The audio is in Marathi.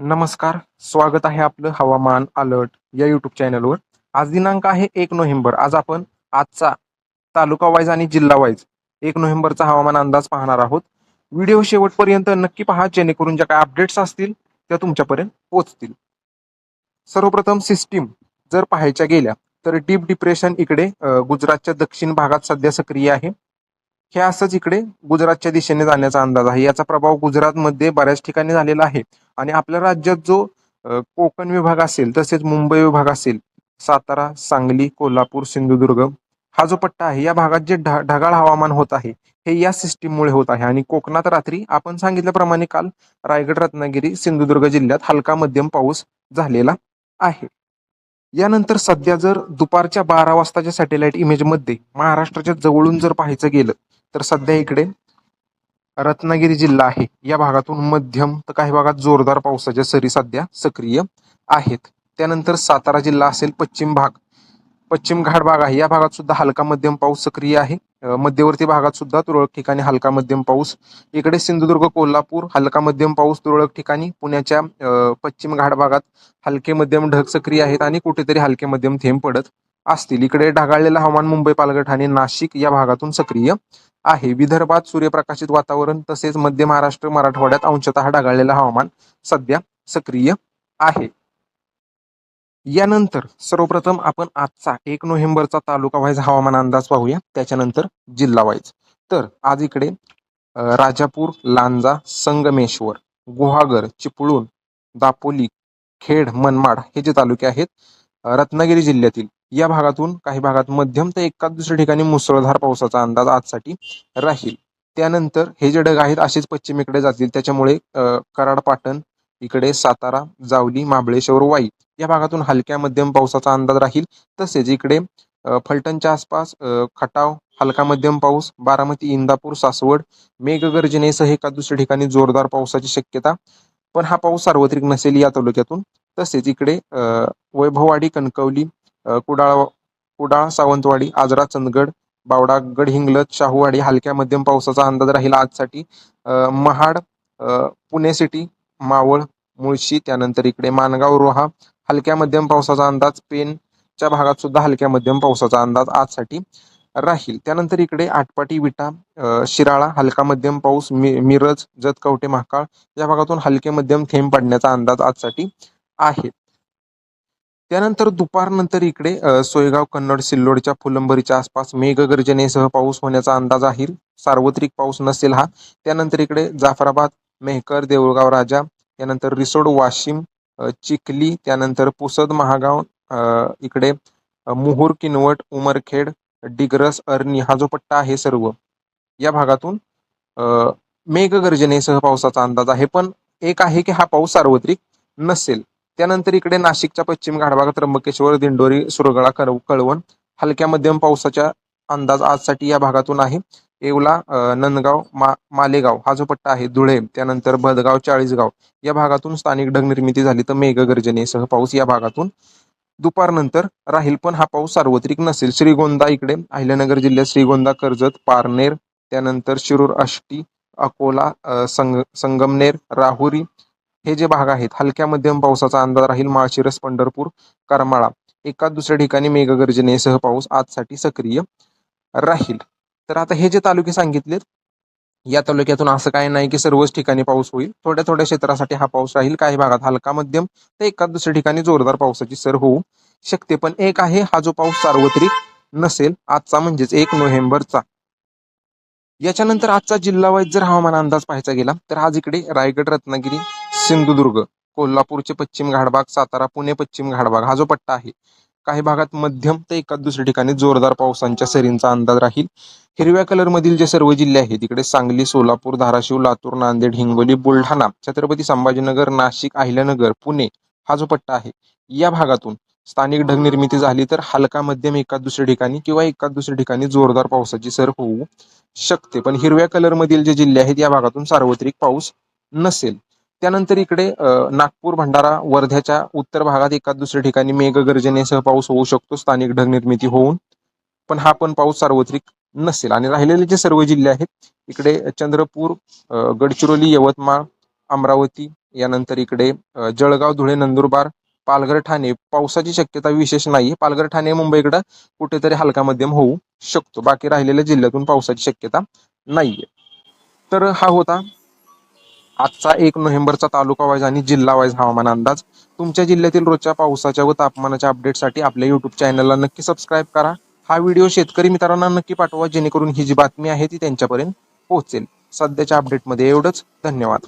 नमस्कार स्वागत आहे आपलं हवामान अलर्ट या युट्यूब चॅनलवर आज दिनांक आहे एक नोव्हेंबर. आज आपण आजचा तालुका वाईज आणि जिल्हा वाईज एक नोव्हेंबरचा हवामान अंदाज पाहणार आहोत. व्हिडिओ शेवटपर्यंत नक्की पहा जेणेकरून ज्या काही अपडेट्स असतील त्या तुमच्यापर्यंत पोहोचतील. सर्वप्रथम सिस्टीम जर पाहायच्या गेल्या तर डीप डिप्रेशन इकडे गुजरातच्या दक्षिण भागात सध्या सक्रिय आहे. हे असंच इकडे गुजरातच्या दिशेने जाण्याचा अंदाज आहे. याचा प्रभाव गुजरातमध्ये बऱ्याच ठिकाणी झालेला आहे. आणि आपल्या राज्यात जो कोकण विभाग असेल तसेच मुंबई विभाग असेल सातारा सांगली कोल्हापूर सिंधुदुर्ग हा जो पट्टा आहे या भागात जे ढा ढगाळ हवामान होत आहे हे या सिस्टीममुळे होत आहे. आणि कोकणात रात्री आपण सांगितल्याप्रमाणे काल रायगड रत्नागिरी सिंधुदुर्ग जिल्ह्यात हलका मध्यम पाऊस झालेला आहे. यानंतर सध्या जर दुपारच्या बारा वाजताच्या सॅटेलाइट इमेजमध्ये महाराष्ट्राच्या जवळून जर पाहायचं गेलं तर सध्या इकडे रत्नागिरी जिल्हा आहे. या भागातून मध्यम तर काही भागात जोरदार पावसाच्या सरी सध्या सक्रिय आहेत. त्यानंतर सातारा जिल्हा असेल पश्चिम भाग. पश्चिम घाट भाग आहे. या भागात सुद्धा हलका मध्यम पाऊस सक्रिय आहे. मध्यवर्ती भागात सुद्धा तुरळक ठिकाणी हलका मध्यम पाऊस. इकडे सिंधुदुर्ग कोल्हापूर हलका मध्यम पाऊस तुरळक ठिकाणी. पुण्याच्या पश्चिम घाट भागात हलके मध्यम ढग सक्रिय आहेत आणि कुठेतरी हलके मध्यम थेंब पडत असतील. इकडे ढगाळलेलं हवामान मुंबई पालघर ठाणे नाशिक या भागातून सक्रिय आहे. विदर्भात सूर्यप्रकाशित वातावरण तसेच मध्य महाराष्ट्र मराठवाड्यात अंशतः ढगाळलेलं हवामान सध्या सक्रिय आहे. यानंतर सर्वप्रथम आपण आजचा एक नोव्हेंबरचा तालुका वाईज हवामान अंदाज पाहूया. त्याच्यानंतर जिल्हा वाईज. तर आज इकडे राजापूर लांजा संगमेश्वर गुहागर चिपळूण दापोली खेड मनमाड हे जे तालुके आहेत रत्नागिरी जिल्ह्यातील या भागातून काही भागात मध्यम तर एकाच दुसऱ्या ठिकाणी मुसळधार पावसाचा अंदाज आजसाठी राहील. त्यानंतर हे जे ढग आहेत असेच पश्चिमेकडे जातील. त्याच्यामुळे कराड पाटण इकडे सातारा जावली महाबळेश्वर वाई या भागातून हलक्या मध्यम पावसाचा अंदाज राहील. तसेच इकडे फलटणच्या आसपास खटाव हलका मध्यम पाऊस बारामती इंदापूर सासवड मेघगर्जनेसह एका दुसऱ्या ठिकाणी जोरदार पावसाची शक्यता. पण हा पाऊस सार्वत्रिक नसेल या तालुक्यातून. तसेच इकडे वैभववाडी कणकवली कुडाळ कुडाळ सावंतवाडी आजरा चंदगड बावडा गडहिंग्लज शाहूवाडी हलक्या मध्यम पावसाचा अंदाज राहील आजसाठी. महाड पुणे सिटी मावळ मुळशी त्यानंतर इकडे मानगाव रोहा हलक्या मध्यम पावसाचा अंदाज पेनच्या भागात सुद्धा हलक्या मध्यम पावसाचा अंदाज आजसाठी राहील. त्यानंतर इकडे आटपाटी विटा शिराळा हलका मध्यम पाऊस मि मिरज जतकवटे महाकाळ या भागातून हलके मध्यम थेंब पडण्याचा अंदाज आजसाठी आहे. त्यानंतर दुपारनंतर इकडे सोयगाव कन्नड सिल्लोडच्या फुलंबरीच्या आसपास मेघगर्जनेसह पाऊस होण्याचा अंदाज आहे. सार्वत्रिक पाऊस नसेल हा. त्यानंतर इकडे जाफराबाद मेहकर देऊळगाव राजा त्यानंतर रिसोड वाशिम चिखली त्यानंतर पुसद महागाव इकडे मुहूर किनवट उमरखेड डिग्रस अरणी हा जो पट्टा आहे सर्व या भागातून मेघगर्जनेसह पावसाचा अंदाज आहे. पण एक आहे की हा पाऊस सार्वत्रिक नसेल. त्यानंतर इकडे नाशिकच्या पश्चिम घाटभागात त्र्यंबकेश्वर दिंडोरी सुरगळा कळव कळवण हलक्या मध्यम पावसाच्या अंदाज आजसाठी या भागातून आहे. येवला नंदगाव मा मालेगाव हा जो पट्टा आहे धुळे त्यानंतर भदगाव चाळीसगाव या भागातून स्थानिक ढग निर्मिती झाली तर मेघगर्जनेसह पाऊस या भागातून. दुपारनंतर राहील पण हा पाऊस सार्वत्रिक नसेल. श्रीगोंदा इकडे अहिल्यानगर जिल्ह्यात श्रीगोंदा कर्जत पारनेर त्यानंतर शिरूर आष्टी अकोला संग संगमनेर राहुरी हे जे भाग आहेत हलक्या मध्यम पावसाचा अंदाज राहील माळशिरस पंढरपूर करमाळा. एका दुसऱ्या ठिकाणी मेघगर्जनेसह पाऊस आजसाठी सक्रिय राहील. तर आता हे जे तालुके सांगितलेत या तालुक्यातून असं काही नाही की सर्वच ठिकाणी पाऊस होईल. थोड्या थोड्या क्षेत्रासाठी हा पाऊस राहील. काही भागात हलका मध्यम तर एका दुसऱ्या ठिकाणी जोरदार पावसाची सर होऊ शकते. पण एक आहे हा जो पाऊस सार्वत्रिक नसेल आजचा म्हणजेच एक नोव्हेंबरचा. याच्यानंतर आजचा जिल्हा वाईज जर हवामान अंदाज पाहायचा गेला तर आज इकडे रायगड रत्नागिरी सिंधुदुर्ग कोल्हापूरचे पश्चिम घाटभाग सातारा पुणे पश्चिम घाटभाग हा जो पट्टा आहे काही भागात मध्यम ते एकाच दुसऱ्या ठिकाणी जोरदार पावसांच्या सरींचा अंदाज राहील. हिरव्या कलरमधील जे सर्व जिल्हे आहेत तिकडे सांगली सोलापूर धाराशिव लातूर नांदेड हिंगोली बुलढाणा छत्रपती संभाजीनगर नाशिक अहिल्यानगर पुणे हा जो पट्टा आहे या भागातून स्थानिक ढग निर्मिती झाली तर हलका मध्यम एकाच दुसऱ्या ठिकाणी किंवा एकाच दुसऱ्या ठिकाणी जोरदार पावसाची सर होऊ शकते. पण हिरव्या कलरमधील जे जिल्हे आहेत या भागातून सार्वत्रिक पाऊस नसेल. त्यानंतर इकडे नागपूर भंडारा वर्ध्याच्या उत्तर भागात एका दुसऱ्या ठिकाणी मेघगर्जनेसह पाऊस होऊ शकतो स्थानिक ढग निर्मिती होऊन. पण हा पण पाऊस सार्वत्रिक नसेल. आणि राहिलेले जे सर्व जिल्हे आहेत इकडे चंद्रपूर गडचिरोली यवतमाळ अमरावती यानंतर इकडे जळगाव धुळे नंदुरबार पालघर ठाणे. पावसाची शक्यता विशेष नाही पालघर ठाणे मुंबईकडे कुठेतरी हलका मध्यम होऊ शकतो. बाकी राहिलेल्या जिल्ह्यातून पावसाची शक्यता नाहीये. तर हा होता आजचा एक नोव्हेंबरचा तालुका वाईज आणि जिल्हा वाईज हवामान अंदाज. तुमच्या जिल्ह्यातील रोजच्या पावसाच्या व तापमानाच्या अपडेटसाठी आपल्या युट्यूब चॅनलला नक्की सबस्क्राईब करा. हा व्हिडिओ शेतकरी मित्रांना नक्की पाठवा जेणेकरून ही जी बातमी आहे ती त्यांच्यापर्यंत पोहोचेल. सध्याच्या अपडेटमध्ये एवढंच. धन्यवाद.